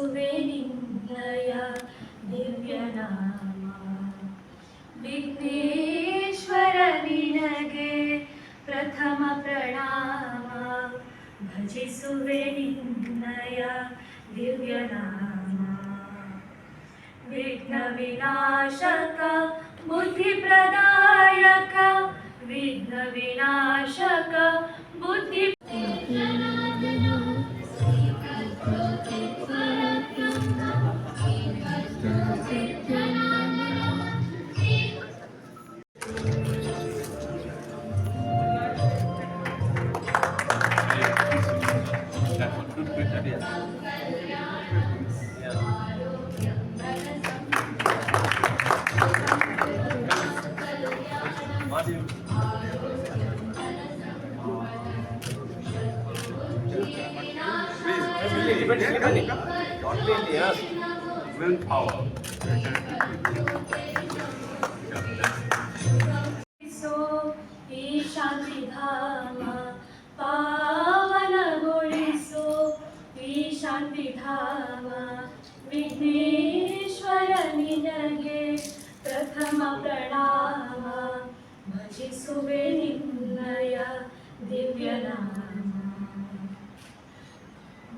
सुवेरिन्धया दिव्यनामा। विघ्नेश्वर विनगे प्रथमप्रणामा भजे सुवेरिन्धया दिव्यनामा विघ्नविनाशक बुद्धिप्रदायक विघ्नविनाशक बुद्धि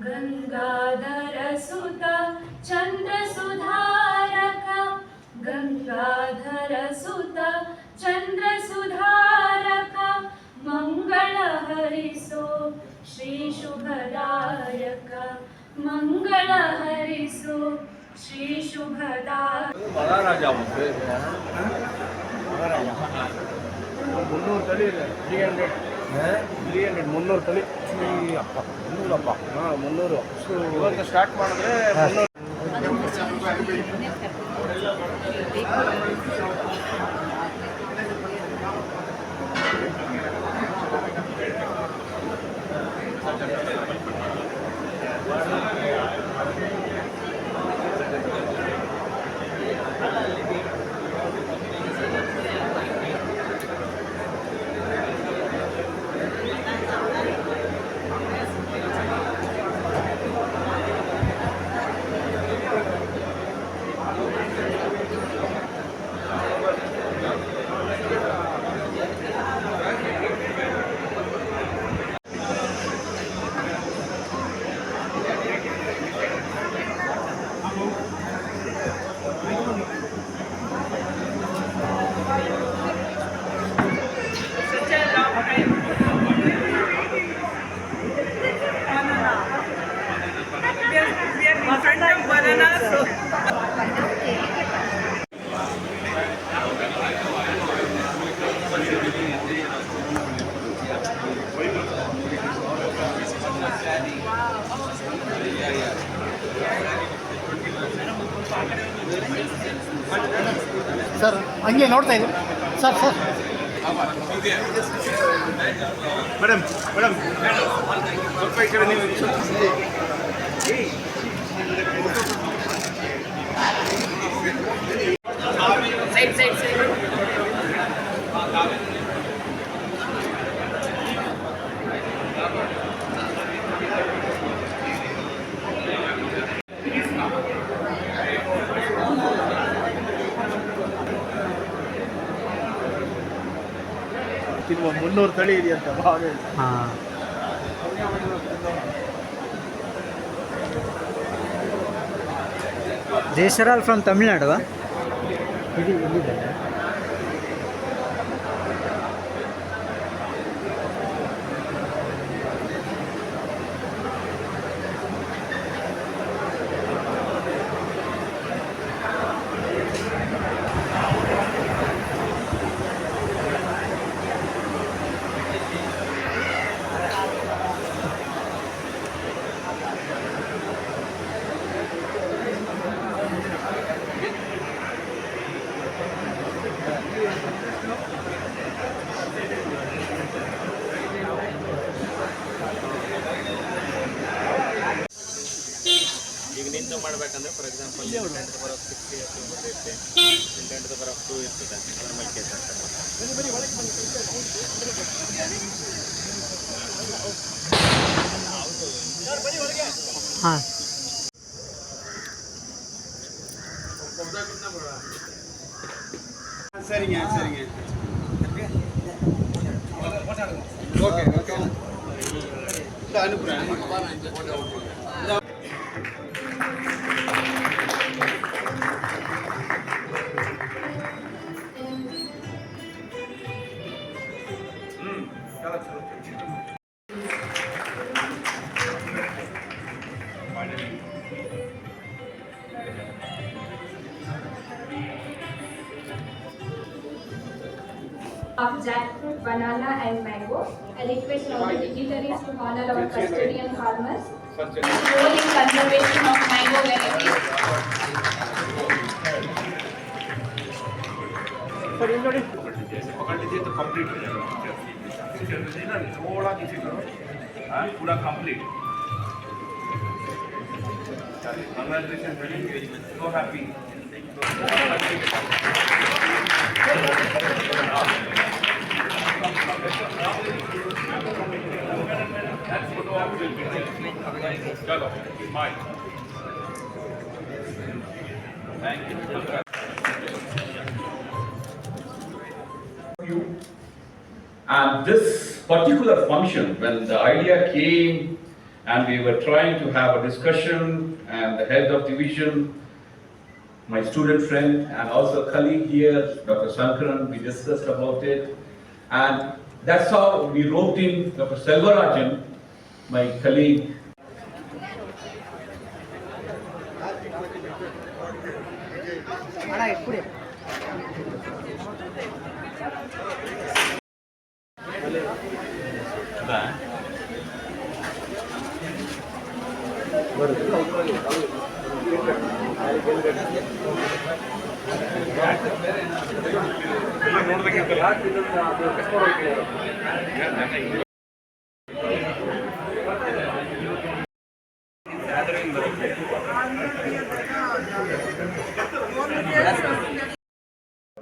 ಗಂಗಾಧರಸುತ, ಚಂದ್ರಸುಧಾರಕ. ಗಂಗಾಧರಸುತ, ಚಂದ್ರಸುಧಾರಕ. ಮಂಗಳ ಹರಿಸೋ ಶ್ರೀ ಶುಭದಾಯಕ. ಮಂಗಳ ಹರಿಸೋ ಶ್ರೀ ಶುಭದಾಯಕ. ಮುನ್ನೂರು ತಲೆ ತ್ರೀ ಹಂಡ್ರೆಡ್ ತ್ರೀ ಹಂಡ್ರೆಡ್ ಮುನ್ನೂರು ತಳಿ ಅಪ್ಪ ಮುನ್ನೂರಪ್ಪ ಹಾಂ ಮುನ್ನೂರು ಇವತ್ತು ಸ್ಟಾರ್ಟ್ ಮಾಡಿದ್ರೆ ಮುನ್ನೂರು ನೋಡ್ತಾ ಇದ್ದೀವಿ. Sir sir. Madam madam. ಸ್ವಲ್ಪ ಈ ಕಡೆ ನೀವು ತಿನ್ನುವ ಮುನ್ನೂರು ತಳಿ ಇದೆಯಂತ ಭಾಳ ಹಾಂ These are all from Tamil Nadu. huh? ಇದು ಇಲ್ಲಿದೆ ಇಲ್ಲಿ ಎರಡು ಪರ್ ಆಫ್ ಸಿಕ್ಸ್ ಎಸ್ ಒಂಬತ್ತು ಎಸ್ ಎಂಟು ದ ಪರ್ ಆಫ್ ಟೂ ಇರ್ತದೆ ಅದರ ಮಲ್ಕೆ ಹಾಂ சரிங்க சரிங்க jackfruit, banana and mango. I request all the dignitaries to honor our custodian farmers. Role in conservation of mango varieties. पूरा complete Congratulations, very so happy. चलो smile thank you you. And this particular function, when the idea came and we were trying to have a discussion and the head of division, my student friend and also colleague here, Dr. Sankaran, we discussed about it. And that's how we wrote in Dr. Selvarajan, my colleague,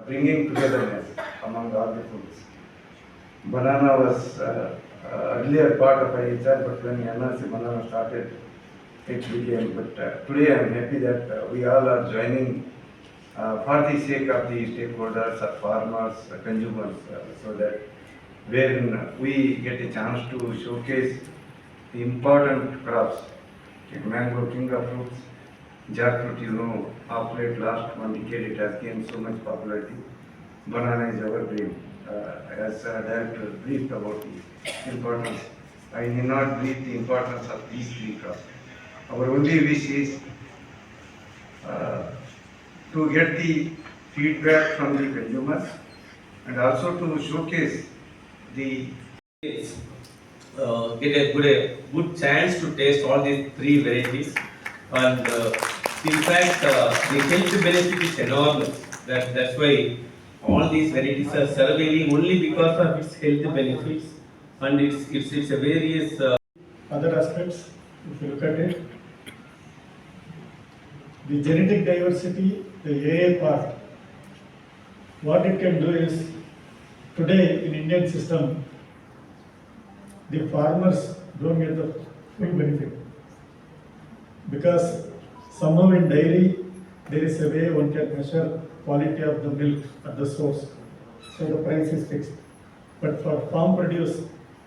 bringing togetherness among all the foods. Banana was uh, uh, earlier part of IHR, but when NRC banana started, it became, but uh, today I am happy that uh, we all are joining uh, for the sake of the stakeholders, of farmers, uh, consumers, uh, so that when we get a chance to showcase the important crops, like mango, king of fruits, jackfruit, you know, of late last one decade it has gained so much popularity. Banana is evergreen. Uh, as uh, director briefed about the importance, I need not brief the importance of these three crops. Our only wish is uh, to get the feedback from the consumers and also to showcase the uh, get a good, a good chance to taste all these three varieties. And uh, in fact, uh, the health benefit is enormous. That, that's why all these varieties are surveying only because of its health benefits. And it's, it's, it's various uh, other aspects, if you look at it. The genetic diversity, the AA part, what it can do is, today in Indian system, the farmers don't get the full benefit. Because somehow in dairy, there is a way one can measure quality of the milk at the source. So the price is fixed. But for farm produce,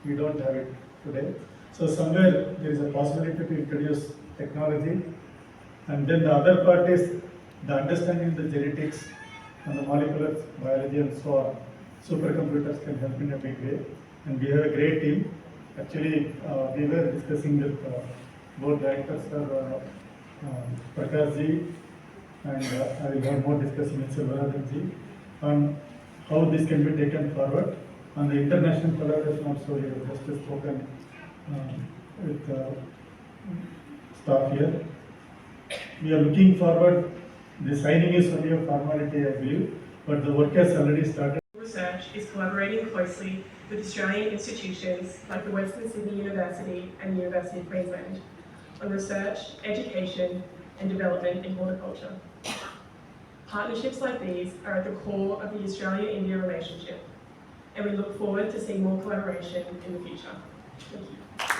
we don't have it today. So somewhere there is a possibility to introduce technology. And then the other part is the understanding of the genetics and the molecular biology and so on. Supercomputers can help in a big way. And we have a great team. Actually, uh, we were discussing with uh, both directors, uh, uh, Prakash ji and uh, I will have more discussion with Silvarajan ji on how this can be taken forward. On the international collaboration also, you have just spoken um, with uh, staff here. We are looking forward, the signing is only a formality, I believe, but the work has already started. Research is collaborating closely with Australian institutions like the Western Sydney University and University of Queensland on research, education and development in horticulture. Partnerships like these are at the core of the Australia-India relationship and we look forward to seeing more collaboration in the future. Thank you.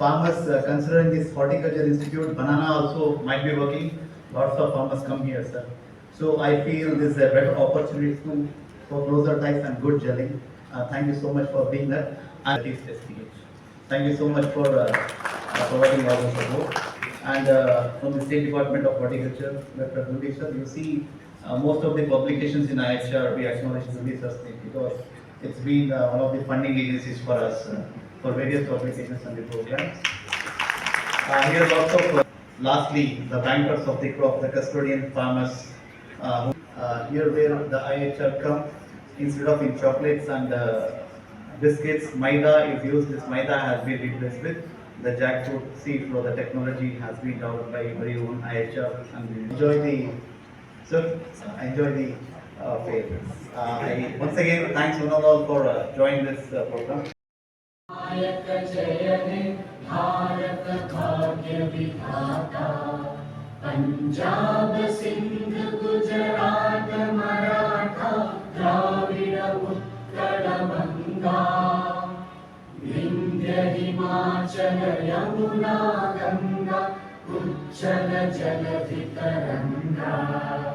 Farmers uh, considering this horticulture institute, banana also might be working. Lots of farmers come here, sir. So I feel this is a better opportunity to for closer ties and good gelling. Uh, thank you so much for being there. And. Thank you so much for uh, uh, providing all the support. And uh, from the State Department of Horticulture, Dr. Gundhi sir, you see uh, most of the publications in IHR, we acknowledge sir's name because it's been uh, one of the funding agencies for us uh, for various publications and the programs. Uh, Here of, uh, lastly, the bankers of the crop, the custodian farmers. uh, uh, Here where the IHR come, instead of in chocolates and uh, biscuits, maida is used, this maida has been replaced with the jackfruit seed flour, the technology has been developed by very own IHR and enjoy the, so enjoy the uh, fair. Uh, I, once again, thanks all for uh, joining this uh, program. नायक जय भारत भाग्य विधाता पंजाब सिंध गुजरात मराठा द्राविड उत्कल गंगा विंध्य हिमाचल यमुना गंगा उच्चल जलधि तरंगा